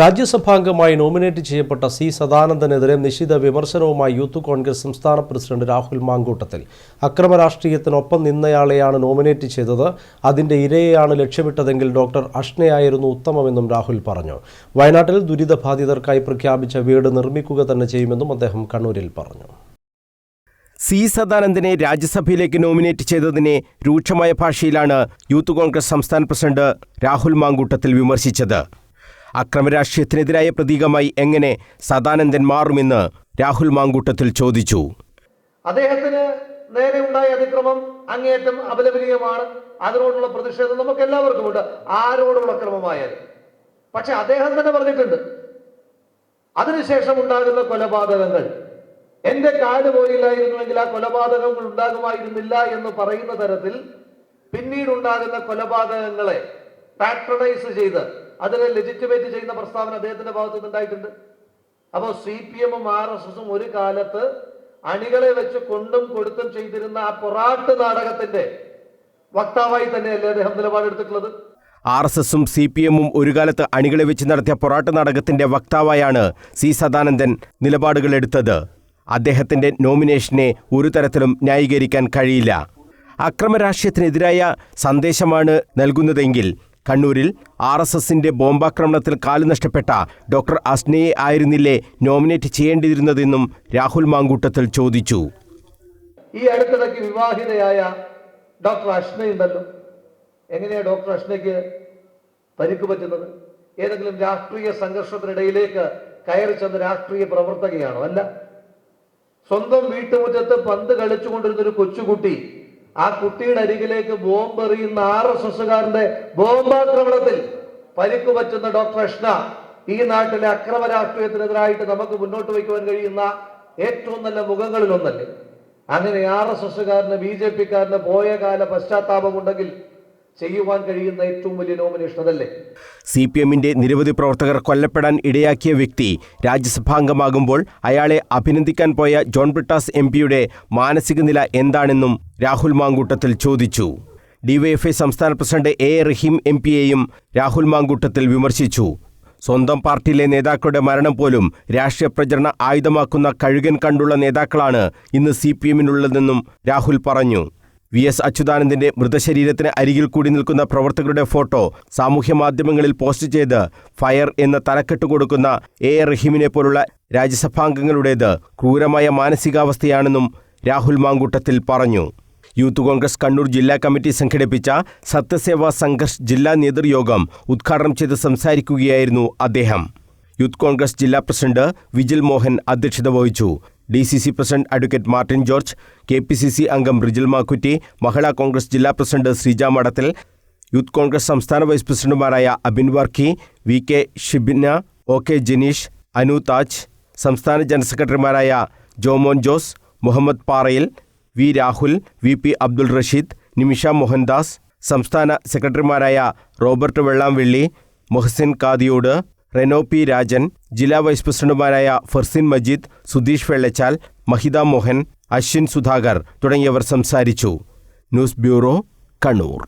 രാജ്യസഭാംഗമായി nominate ചെയ്യപ്പെട്ട C സദാനന്ദനെതിരെ നിശിത വിമർശനവുമായി youth Congress സംസ്ഥാന പ്രസിഡന്റ് രാഹുൽ മാങ്കൂട്ടത്തിൽ. അക്രമ രാഷ്ട്രീയത്തിനൊപ്പം നിന്നയാളെയാണ് നോമിനേറ്റ് ചെയ്തത്. അതിന്റെ ഇരയെയാണ് ലക്ഷ്യമിട്ടതെങ്കിൽ ഡോക്ടർ അഷ്നയായിരുന്നു ഉത്തമമെന്നും രാഹുൽ പറഞ്ഞു. വയനാട്ടിൽ ദുരിതബാധിതർക്കായി പ്രഖ്യാപിച്ച വീട് നിർമ്മിക്കുക തന്നെ ചെയ്യുമെന്നും അദ്ദേഹം കണ്ണൂരിൽ പറഞ്ഞു. സി സദാനന്ദനെ രാജ്യസഭയിലേക്ക് നോമിനേറ്റ് ചെയ്തതിനെ രൂക്ഷമായ ഭാഷയിലാണ് യൂത്ത് കോൺഗ്രസ് സംസ്ഥാന പ്രസിഡന്റ് രാഹുൽ മാങ്കൂട്ടത്തിൽ വിമർശിച്ചത്. അക്രമരാഷ്ട്രീയത്തിനെതിരായ പ്രതീകമായി എങ്ങനെ സദാനന്ദൻ മാറുമെന്ന് രാഹുൽ മാങ്കൂട്ടത്തിൽ ചോദിച്ചു. അദ്ദേഹത്തിന് നേരെ ഉണ്ടായ അതിക്രമം അങ്ങേയറ്റം അപലപനീയമാണ്. അതിനോടുള്ള പ്രതിഷേധം നമുക്ക് എല്ലാവർക്കും ഉണ്ട്. ആരോടുള്ള അക്രമമായാലും. പക്ഷെ അദ്ദേഹം തന്നെ പറഞ്ഞിട്ടുണ്ട്. അതിനുശേഷം ഉണ്ടാകുന്ന കൊലപാതകങ്ങൾ. എന്റെ കാൽ പോയില്ലായിരുന്നുവെങ്കിൽ ആ കൊലപാതകങ്ങൾ ഉണ്ടാകുമായിരുന്നില്ല എന്ന് പറയുന്ന തരത്തിൽ പിന്നീടുണ്ടാകുന്ന കൊലപാതകങ്ങളെ പാട്രണൈസ് ചെയ്ത് അതിനെ ലെജിറ്റിമേറ്റ് ചെയ്യുന്ന പ്രസ്താവന അദ്ദേഹത്തിന്റെ ഭാഗത്തുനിന്ന് നിന്നുണ്ടായിട്ടുണ്ട് അപ്പോൾ സി പി എമ്മും ആർ എസ് എസും ഒരു കാലത്ത് അണികളെ വെച്ച് കൊണ്ടും കൊടുത്തും ചെയ്തിരുന്ന ആ പൊറാട്ട് നാടകത്തിന്റെ വക്താവായി തന്നെയല്ലേ അദ്ദേഹം നിലപാടെടുത്തിട്ടുള്ളത്? ആർ എസ് എസും സി പി എമ്മും ഒരു കാലത്ത് അണികളെ വെച്ച് നടത്തിയ പൊറാട്ട് നാടകത്തിന്റെ വക്താവായാണ് സി സദാനന്ദൻ നിലപാടുകൾ എടുത്തത്. അദ്ദേഹത്തിന്റെ നോമിനേഷനെ ഒരു തരത്തിലും ന്യായീകരിക്കാൻ കഴിയില്ല. അക്രമരാഷ്ട്രീയത്തിനെതിരായ സന്ദേശമാണ് നൽകുന്നതെങ്കിൽ കണ്ണൂരിൽ ആർ എസ് എസിന്റെ ബോംബാക്രമണത്തിൽ കാലു നഷ്ടപ്പെട്ട ഡോക്ടർ അസ്നയെ ആയിരുന്നില്ലേ നോമിനേറ്റ് ചെയ്യേണ്ടിയിരുന്നതെന്നും രാഹുൽ മാങ്കൂട്ടത്തിൽ ചോദിച്ചു. ഈ അടുത്തിടയ്ക്ക് വിവാഹിതയായ ഡോക്ടർ അഷ്നയുണ്ടല്ലോ എങ്ങനെയാണ് എങ്ങനെയാ ഡോക്ടർ അഷ്നയ്ക്ക് പരിക്ക് പറ്റുന്നത്? ഏതെങ്കിലും രാഷ്ട്രീയ സംഘർഷത്തിനിടയിലേക്ക് കയറി ചെന്ന രാഷ്ട്രീയ പ്രവർത്തകയാണോ? അല്ല. സ്വന്തം വീട്ടുമുറ്റത്ത് പന്ത് കളിച്ചുകൊണ്ടിരുന്ന ഒരു കൊച്ചുകുട്ടി ആ കുട്ടിയുടെ അരികിലേക്ക് ബോംബ് എറിയുന്ന ആർ എസ് എസുകാരന്റെ ബോംബാക്രമണത്തിൽ പരിക്ക് പറ്റുന്ന ഡോക്ടർ അഷ്ന ഈ നാട്ടിലെ അക്രമ രാഷ്ട്രീയത്തിനെതിരായിട്ട് നമുക്ക് മുന്നോട്ട് വയ്ക്കുവാൻ കഴിയുന്ന ഏറ്റവും നല്ല മുഖങ്ങളിൽ ഒന്നല്ലേ? അങ്ങനെ ആർ എസ് എസുകാരന് ബി ജെ പിക്കാരന് പോയ കാല പശ്ചാത്താപമുണ്ടെങ്കിൽ ചെയ്യുവാൻ കഴിയുന്ന ഏറ്റവും വലിയ നോമിനേഷൻ അതല്ലേ? സി പി എമ്മിന്റെ നിരവധി പ്രവർത്തകർ കൊല്ലപ്പെടാൻ ഇടയാക്കിയ വ്യക്തി രാജ്യസഭാംഗമാകുമ്പോൾ അയാളെ അഭിനന്ദിക്കാൻ പോയ ജോൺ ബ്രിട്ടാസ് എം പിയുടെ മാനസിക നില എന്താണെന്നും രാഹുൽ മാങ്കൂട്ടത്തിൽ ചോദിച്ചു. ഡിവൈഎഫ്ഐ സംസ്ഥാന പ്രസിഡന്റ് എ റഹീം എം പിയെയും രാഹുൽ മാങ്കൂട്ടത്തിൽ വിമർശിച്ചു. സ്വന്തം പാർട്ടിയിലെ നേതാക്കളുടെ മരണം പോലും രാഷ്ട്രീയ പ്രചരണ ആയുധമാക്കുന്ന കഴുകൻ കണ്ടുള്ള നേതാക്കളാണ് ഇന്ന് സി പി എമ്മിനുള്ളതെന്നും രാഹുൽ പറഞ്ഞു. വി എസ് അച്യുതാനന്ദന്റെ മൃതശരീരത്തിന് അരികിൽ കൂടി നിൽക്കുന്ന പ്രവർത്തകരുടെ ഫോട്ടോ സാമൂഹ്യ മാധ്യമങ്ങളിൽ പോസ്റ്റ് ചെയ്ത് ഫയർ എന്ന തലക്കെട്ട് കൊടുക്കുന്ന എ റഹീമിനെ പോലുള്ള രാജ്യസഭാംഗങ്ങളുടേത് ക്രൂരമായ മാനസികാവസ്ഥയാണെന്നും രാഹുൽ മാങ്കൂട്ടത്തിൽ പറഞ്ഞു. യൂത്ത് കോൺഗ്രസ് കണ്ണൂർ ജില്ലാ കമ്മിറ്റി സംഘടിപ്പിച്ച സത്യസേവാ സംഘർഷ് ജില്ലാ നേതൃയോഗം ഉദ്ഘാടനം ചെയ്ത് സംസാരിക്കുകയായിരുന്നു അദ്ദേഹം. യൂത്ത് കോൺഗ്രസ് ജില്ലാ പ്രസിഡന്റ് വിജിൽ മോഹൻ അധ്യക്ഷത വഹിച്ചു. D C C president advocate Martin George K P C C അംഗം റിജിൽ മാക്കുറ്റി മഹിളാ കോൺഗ്രസ് ജില്ലാ പ്രസിഡന്റ് ശ്രീജ മഠത്തിൽ യൂത്ത് കോൺഗ്രസ് സംസ്ഥാന വൈസ് പ്രസിഡന്റുമാരായ Abin Varkey V K Shibina O K Janeesh Anu Taj സംസ്ഥാന ജനറൽ സെക്രട്ടറിമാരായ Jomon Jose Muhammad Parayil V Rahul V P Abdul Rasheed Nimisha Mohandas സംസ്ഥാന സെക്രട്ടറിമാരായ Robert Vellamvelli Mohsin Kadiyod Renault P Rajan ജില്ലാ വൈസ് പ്രസിഡന്റുമാരായ ഫർസിൻ മജീദ് സുധീഷ് വെള്ളച്ചാൽ മഹിത മോഹൻ അശ്വിൻ സുധാകർ തുടങ്ങിയവർ സംസാരിച്ചു. News bureau Kannur.